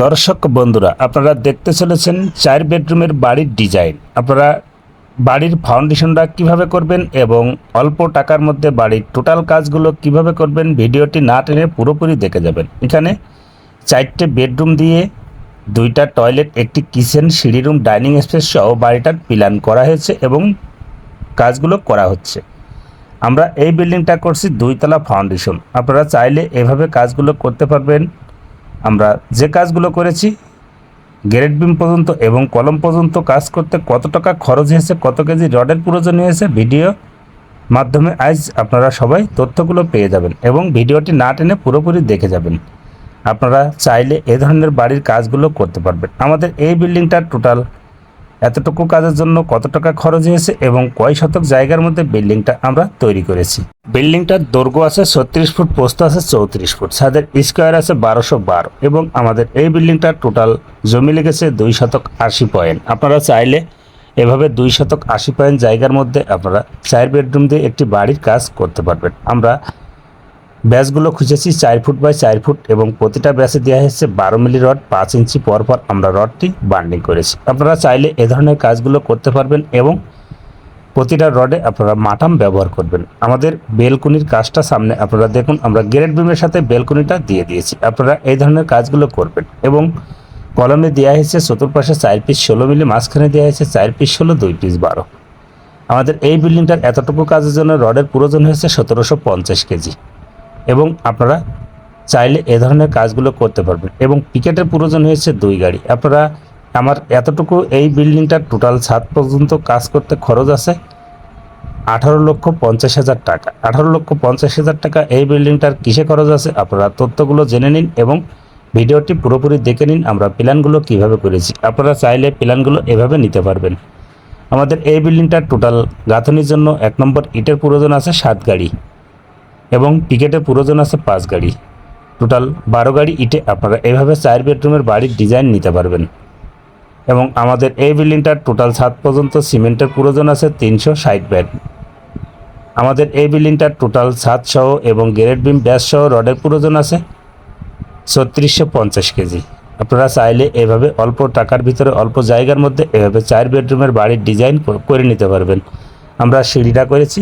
দর্শক বন্ধুরা, আপনারা দেখতে চলেছেন চার বেডরুমের বাড়ির ডিজাইন। আপনারা বাড়ির ফাউন্ডেশনটা কীভাবে করবেন এবং অল্প টাকার মধ্যে বাড়ির টোটাল কাজগুলো কীভাবে করবেন, ভিডিওটি না টেনে পুরোপুরি দেখে যাবেন। এখানে চারটে বেডরুম দিয়ে দুইটা টয়লেট, একটি কিচেন, সিঁড়ি রুম, ডাইনিং স্পেস সহ বাড়িটার প্ল্যান করা হয়েছে এবং কাজগুলো করা হচ্ছে। আমরা এই বিল্ডিংটা করছি দুইতলা ফাউন্ডেশন। আপনারা চাইলে এভাবে কাজগুলো করতে পারবেন। আমরা যে কাজগুলো করেছি, গ্রেড বিম পর্যন্ত এবং কলম পর্যন্ত কাজ করতে কত টাকা খরচ হয়েছে, কত কেজি রডের প্রয়োজন হয়েছে, ভিডিও মাধ্যমে আজ আপনারা সবাই তথ্যগুলো পেয়ে যাবেন এবং ভিডিওটি না টেনে পুরোপুরি দেখে যাবেন। আপনারা চাইলে এ ধরনের বাড়ির কাজগুলো করতে পারবেন। আমাদের এই বিল্ডিংটার টোটাল এতটুকু কাজের জন্য কত টাকা খরচ হয়েছে এবং কয় শতক জায়গার মধ্যে বিল্ডিংটা আমরা তৈরি করেছি? বিল্ডিংটার দৈর্ঘ্য আছে ছত্রিশ ফুট, পোস্ত আছে চৌত্রিশ ফুট, ছাদের স্কোয়ার আছে বারোশো বারো এবং আমাদের এই বিল্ডিংটার টোটাল জমি লেগেছে দুই শতক আশি পয়েন্ট। আপনারা চাইলে এভাবে দুই শতক আশি পয়েন্ট জায়গার মধ্যে আপনারা চার বেডরুম দিয়ে একটি বাড়ির কাজ করতে পারবেন। আমরা ব্যাসগুলো খুঁজেছি চার ফুট বাই চার ফুট এবং প্রতিটা ব্যাসে দেওয়া হয়েছে বারো মিলি রড, পাঁচ ইঞ্চি পর পর আমরা রডটি বান্ডিং করেছি। আপনারা চাইলে এ ধরনের কাজগুলো করতে পারবেন এবং প্রতিটা রডে আপনারা মাটাম ব্যবহার করবেন। আমাদের বেলকুনির কাজটা সামনে আপনারা দেখুন, আমরা গ্রেড বিমের সাথে বেলকুনিটা দিয়ে দিয়েছি। আপনারা এই ধরনের কাজগুলো করবেন এবং কলমে দেওয়া হয়েছে চতুর্পাশে চার পিস ষোলো মিলি, মাঝখানে দেওয়া হয়েছে চার পিস ষোলো, দুই পিস বারো। আমাদের এই বিল্ডিংটার এতটুকু কাজের জন্য রডের প্রয়োজন হয়েছে সতেরোশো পঞ্চাশ কেজি। এবং আপনারা চাইলে এ ধরনের কাজগুলো করতে পারবেন। এবং পিকেটের প্রয়োজন হয়েছে দুই গাড়ি। আপনারা আমার এতটুকু এই বিল্ডিংটার টোটাল ছাদ পর্যন্ত কাজ করতে খরচ আছে আঠারো লক্ষ পঞ্চাশ হাজার টাকা। আঠারো লক্ষ পঞ্চাশ হাজার টাকা এই বিল্ডিংটার কিসে খরচ আছে আপনারা তথ্যগুলো জেনে নিন এবং ভিডিওটি পুরোপুরি দেখে নিন আমরা প্ল্যানগুলো কীভাবে করেছি। আপনারা চাইলে প্ল্যানগুলো এভাবে নিতে পারবেন। আমাদের এই বিল্ডিংটার টোটাল গাঁথনির জন্য এক নম্বর ইটের প্রয়োজন আছে সাত গাড়ি। এবং পিকেটের প্রয়োজন আছে পাঁচ গাড়ি। টোটাল বারো গাড়ি ইটে আপনারা এভাবে চার বেডরুমের বাড়ির ডিজাইন নিতে পারবেন। এবং আমাদের এই বিল্ডিংটার টোটাল ছাদ পর্যন্ত সিমেন্টের প্রয়োজন আছে তিনশো ষাট ব্যাড আমাদের এই বিল্ডিংটার টোটাল ছাদ সহ এবং গ্রেড বিম, ব্যাস সহ রডের প্রয়োজন আছে ছত্রিশশো পঞ্চাশ কেজি। আপনারা চাইলে এভাবে অল্প টাকার ভিতরে অল্প জায়গার মধ্যে এভাবে চার বেডরুমের বাড়ির ডিজাইন করে নিতে পারবেন। আমরা সিঁড়িটা করেছি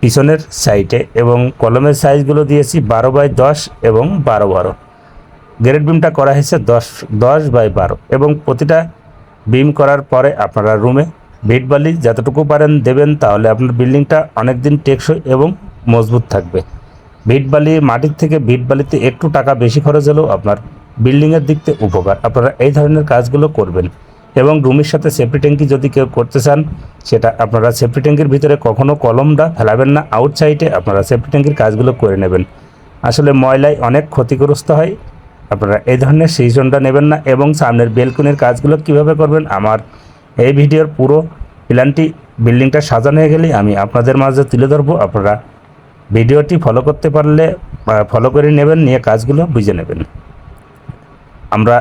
পিছনের সাইডে এবং কলমের সাইজগুলো দিয়েছি বারো বাই দশ এবং বারো বারো। গ্রেড বিমটা করা হয়েছে দশ দশ বাই বারো এবং প্রতিটা বিম করার পরে আপনারা রুমে ভিট বালি যতটুকু পারেন দেবেন তাহলে আপনার বিল্ডিংটা অনেক দিন টেকসই এবং মজবুত থাকবে। ভিট বালি মাটির থেকে ভিট বালিতে একটু টাকা বেশি খরচ হলেও আপনার বিল্ডিংয়ের দিক থেকে উপকার। আপনারা এই ধরনের কাজগুলো করবেন। এবং রুমের সাথে সেফটি ট্যাঙ্কি যদি কেউ করতে চান, সেটা আপনারা সেফটি ট্যাঙ্কির ভিতরে কখনো কলমটা ফেলাবেন না আউটসাইডে আপনারা সেফটি ট্যাঙ্কির কাজগুলো করে নেবেন। আসলে ময়লায় অনেক ক্ষতিগ্রস্ত হয়, আপনারা এই ধরনের সিজনটা নেবেন না এবং সামনের বেলকুনির কাজগুলো কীভাবে করবেন, আমার এই ভিডিওর পুরো প্ল্যানটি, বিল্ডিংটা সাজানো হয়ে গেলেই আমি আপনাদের মাঝে তুলে ধরবো, আপনারা ভিডিওটি ফলো করতে পারলে ফলো করে নেবেন, নিয়ে কাজগুলো বুঝে নেবেন। আমরা